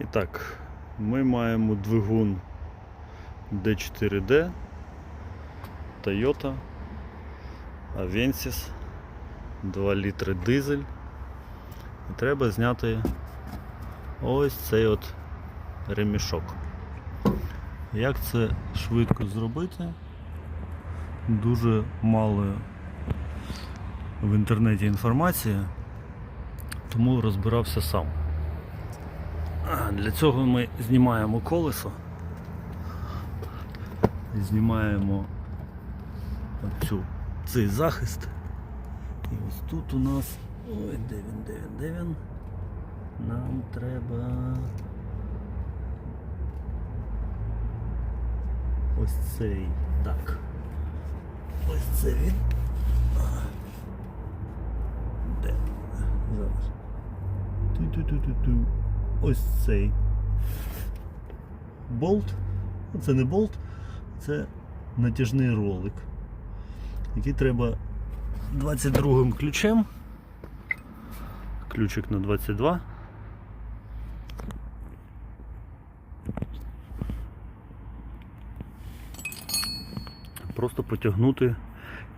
І так, ми маємо двигун D4D Toyota Avensis 2 літри дизель. І треба зняти ось цей от ремішок. Як це швидко зробити? Дуже мало в інтернеті інформації, тому розбирався сам. Для цього ми знімаємо колесо, знімаємо цю, цей захист. І ось тут у нас. Ой, де він, де він, де він? Нам треба. Ось цей. Так. Ось це він. Де? Зараз. Ту-ту-ту-ту-ту. Ось цей болт. Це не болт, це натяжний ролик, який треба 22 ключем. Ключик на 22. Просто потягнути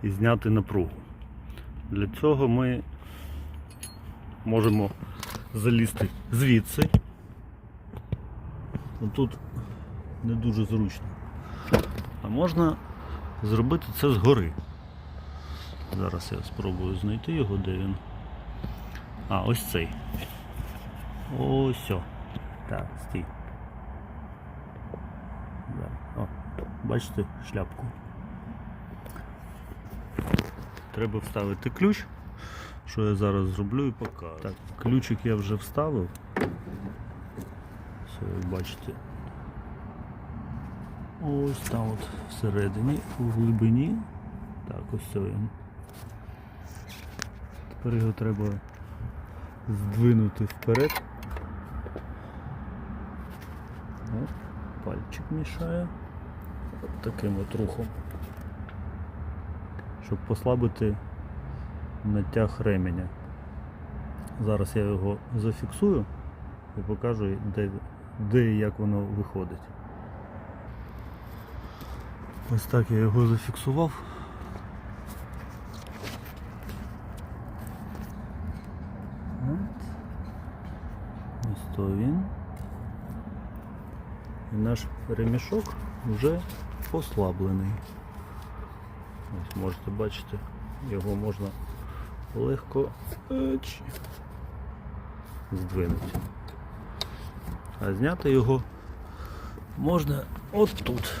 і зняти напругу. Для цього ми можемо залізти звідси. Тут не дуже зручно. А можна зробити це згори. Зараз я спробую знайти його, де він. А, ось цей. Ось. Так, стій. О, бачите шляпку. Треба вставити ключ. Що я зараз зроблю і покажу. Так, ключик я вже вставив. Все, ви бачите. Ось там от всередині, у глибині. Так, ось це він. Тепер його треба здвинути вперед. От, пальчик мішає. От таким от рухом. Щоб послабити натяг ременя. Зараз я його зафіксую і покажу, де, де і як воно виходить. Ось так я його зафіксував. Ось то він. І наш ремішок вже послаблений. Ось можете бачити, його можна легко здвинути. А зняти його можна от тут.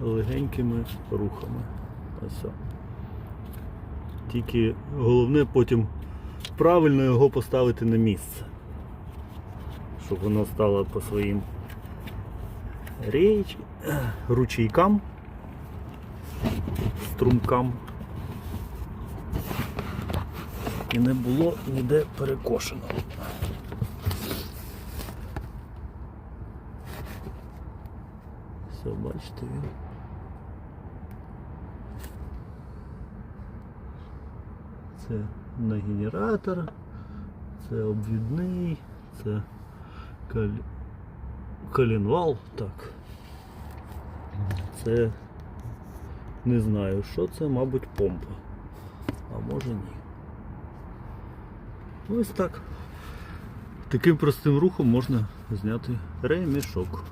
Легенькими рухами. Ось. Тільки головне потім правильно його поставити на місце. Щоб воно стало по своїм річ, ручейкам, струмкам. І не було ніде перекошено. Все, бачите він. Це на генератор, це обвідний, це кал... колінвал, так. Це не знаю, що це, мабуть, помпа. А може ні. Ось так. Таким простим рухом можна зняти ремішок.